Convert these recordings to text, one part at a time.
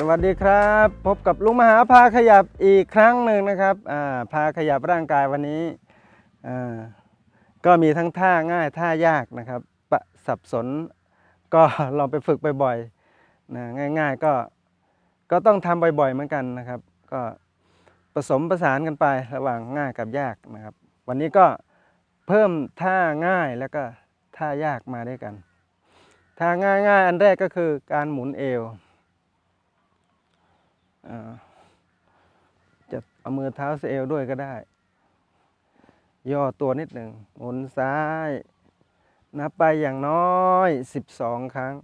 สวัสดีครับ พบกับลุงมหาพาขยับอีกครั้งหนึ่งนะครับอ่าพาขยับร่างกายวันนี้อ่าก็มีทั้งท่าง่ายท่ายากนะครับปะสับสนก็ลองไปฝึกบ่อยๆนะง่าย ๆ ก็ก็ต้องทำบ่อยๆเหมือนกันนะครับ ก็ผสมประสานกันไประหว่างง่ายกับยากนะครับ วันนี้ก็เพิ่มท่าง่ายแล้วก็ท่ายากมาด้วยกันท่าง่ายๆ อันแรกก็คือการหมุนเอว จะเอามือเท้าเซลด้วยก็ได้ ย่อตัวนิดหนึ่งหมุนซ้าย นับไปอย่างน้อย12ครั้ง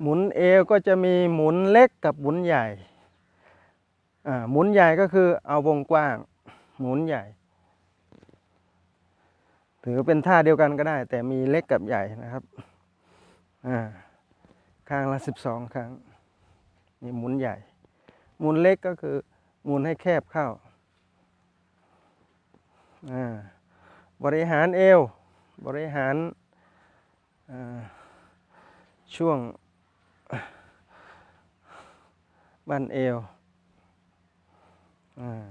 หมุนเอวก็จะมีหมุนเล็กกับหมุนใหญ่หมุนใหญ่ก็คือเอาวงกว้าง หมุนใหญ่ ถือเป็นท่าเดียวกันก็ได้ แต่มีเล็กกับใหญ่นะครับ อ่า ข้างละสิบสองครั้ง นี่หมุนใหญ่ หมุนเล็กก็คือ หมุนให้แคบเข้าอ่าบริหารเอว บริหารช่วงบั้นเอวอ่า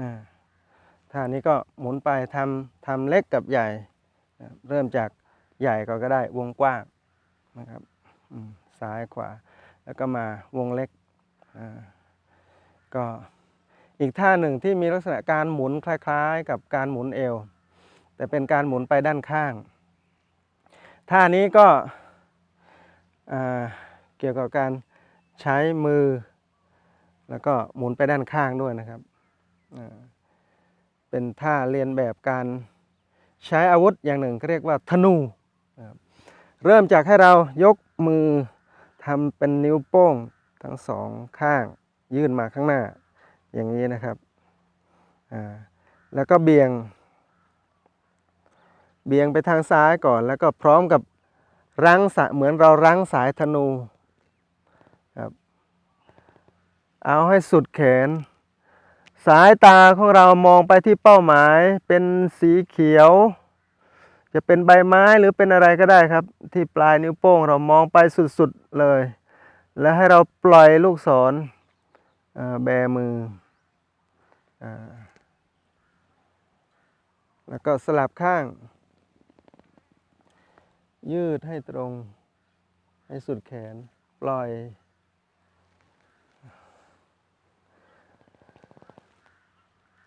น่ะท่านี้ก็หมุนไปทำทำเล็กกับใหญ่ เริ่มจาก ใหญ่ก็ก็ได้วงกว้างนะครับซ้ายขวา แล้วก็มาวงเล็กก็อีกท่าหนึ่งที่มีลักษณะการหมุนคล้ายๆ กับการหมุนเอว แต่เป็นการหมุนไปด้านข้าง ท่านี้ก็เกี่ยวกับการใช้มือ แล้วก็หมุนไปด้านข้างด้วยนะครับเป็นท่าเรียนแบบการใช้อาวุธอย่างหนึ่งเขาเรียกว่าธนู เริ่มจากให้เรายกมือทำเป็นนิ้วโป้งทั้งสองข้างยื่นมาข้างหน้า อย่างนี้นะครับ แล้วก็เบี่ยง เบี่ยงไปทางซ้ายก่อนแล้วก็พร้อมกับรั้งสายเหมือนเรารั้งสายธนูครับเอาให้สุดแขน สายตาของเรามองไปที่เป้าหมายเป็นสีเขียว จะเป็นใบไม้หรือเป็นอะไรก็ได้ครับ ที่ปลายนิ้วโป้งเรามองไปสุดๆเลย แล้วให้เราปล่อยลูกศรแบมืออแล้วก็สลับข้าง ยืดให้ตรง ให้สุดแขน ปล่อย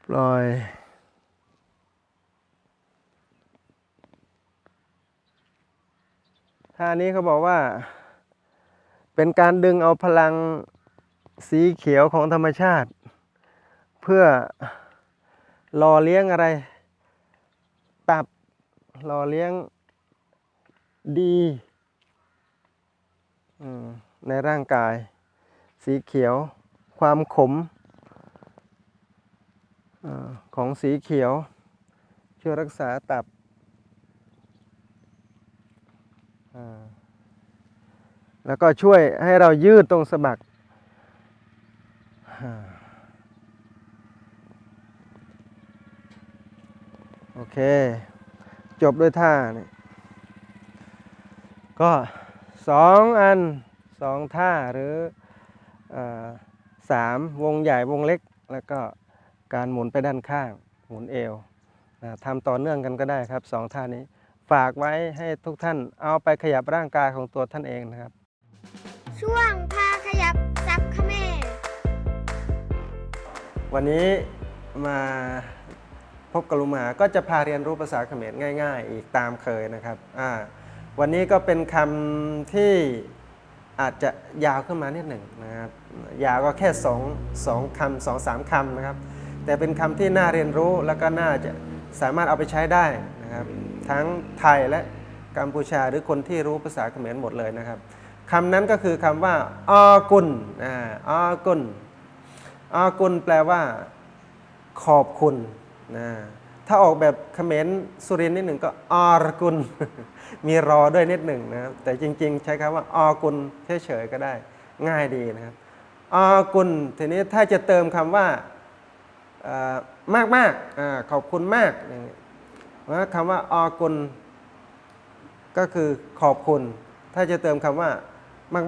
ปล่อย ท่านี้เขาบอกว่า เป็นการดึงเอาพลังสีเขียวของธรรมชาติ เพื่อหล่อเลี้ยงอะไร ตับหล่อเลี้ยงดีในร่างกาย สีเขียว ความขมอของสีเขียว ช่วยรักษาตับ อ่า แล้วก็ช่วยให้เรายืดตรงสะบัก โอเค จบด้วยท่านี่ก็สองอันสองท่าหรืออสามวงใหญ่วงเล็ก แล้วก็การหมุนไปด้านข้าง หมุนเอวทำต่อเนื่องกันก็ได้ครับสองท่านี้ ฝากไว้ให้ทุกท่านเอาไปขยับร่างกายของตัวท่านเองนะครับ ช่วงพาขยับซับเขมรวันนี้มาพบกับลุงหมาก็จะพาเรียนรู้ภาษาเขมรง่าย ๆ อีกตามเคยนะครับอ่าวันนี้ก็เป็นคำที่อาจจะยาวขึ้นมานิดหนึ่งนะครับยาวก็แค่สองสองคำสองสามคำนะครับ แต่เป็นคำที่น่าเรียนรู้แล้วก็น่าจะสามารถเอาไปใช้ได้นะครับ ทั้งไทยและกัมพูชาหรือคนที่รู้ภาษาเขมรหมดเลยนะครับคำนั้นก็คือคำว่าออกุลอ่าออกุลอากุลแปลว่า ขอบคุณนะถ้าออกแบบเขมรสุรินนิดหนึ่งก็อารกุลมีรอด้วยนิดหนึ่งนะครับแต่จริง ๆ ใช้คำว่าอากุลเฉยๆก็ได้ ง่ายดีนะครับอากุลทีนี้ถ้าจะเติมคำว่ามากมากๆอ่าขอบคุณมาก เงี้ยว่าคำว่าอกุลก็คือขอบคุณ ถ้าจะเติมคำว่า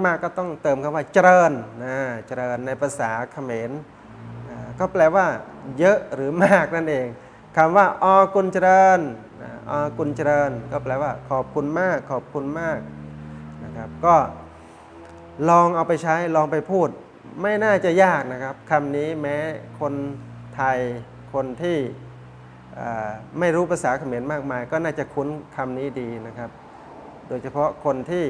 มาก ๆ ก็ต้องเติมคำว่าเจริญนะเจริญในภาษาเขมรก็แปลว่า เยอะหรือมากนั่นเองคำว่าอกุลเจริญอกุลเจริญ ก็แปลว่า ขอบคุณมาก ขอบคุณมากนะครับ ก็ลองเอาไปใช้ลองไปพูด ไม่น่าจะยากนะครับคำนี้แม้คนไทยคนที่ ไม่รู้ภาษาเขมรมากมาย ก็น่าจะคุ้นคำนี้ดีนะครับ โดยเฉพาะคนที่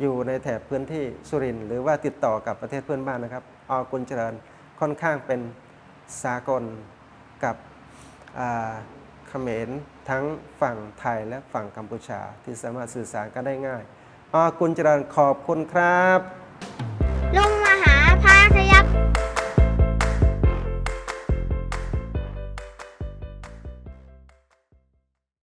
อยู่ในแถบพื้นที่สุรินทร์หรือว่าติดต่อกับประเทศเพื่อนบ้านนะครับอกุลเจริญค่อนข้างเป็นสากลกับเขมรทั้งฝั่งไทยและฝั่งกัมพูชาที่สามารถสื่อสารกันได้ง่ายอกุลเจริญขอบคุณครับลงมา